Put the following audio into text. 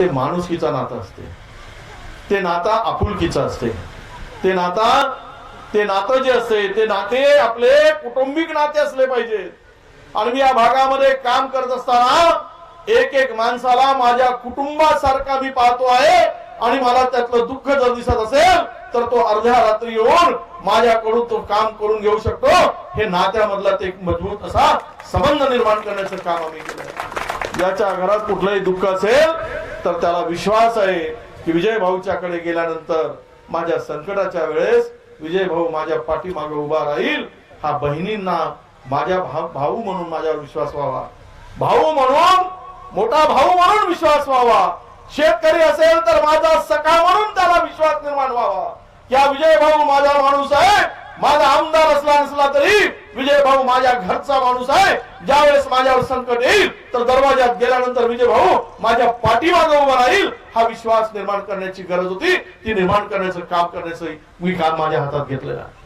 ते माणुसकीचा नातं असते. ते नाता आपुलकीचं असते. ते नाता ते नातं जे असते ते नाते आपले कुटुंबिक नाते असले पाहिजे. आणि मी या भागामध्ये काम करत असताना एक एक माणसाला माझ्या कुटुंबासारखा मी पाहतो आहे. आणि मला त्यातलं दुःख जर दिसत असेल तर तो अर्ध्या रात्री येऊन माझ्याकडून तो काम करून घेऊ शकतो. हे नात्यामधला ते एक मजबूत असा संबंध निर्माण करण्याचं काम आम्ही केलं. ज्याच्या घरात कुठलंही दुःख असेल तर त्याला विश्वास आहे की विजय भाऊच्याकडे गेल्यानंतर माझ्या संकटाच्या वेळेस विजय भाऊ माझ्या पाठीमागे उभा राहील. हा बहिणींना माझ्या भाऊ म्हणून माझ्यावर विश्वास व्हावा. भाऊ म्हणून मोठा भाऊ म्हणून विश्वास व्हावा. शेतकरी असेल तर माझा सखा म्हणून त्याला विश्वास निर्माण व्हावा. या विजय भाऊ माझा माणूस आहे. माझा आमदार असला नसला तरी विजय भाऊ माझ्या घरचा माणूस आहे. ज्यावेळेस माझ्यावर संकट येईल तर दरवाजात गेल्यानंतर विजय भाऊ माझ्या पाठीमागे उभा राहील. हा विश्वास निर्माण करण्याची गरज होती. ती निर्माण करण्याचं काम करण्याचं मी काम माझ्या हातात घेतलेलं आहे.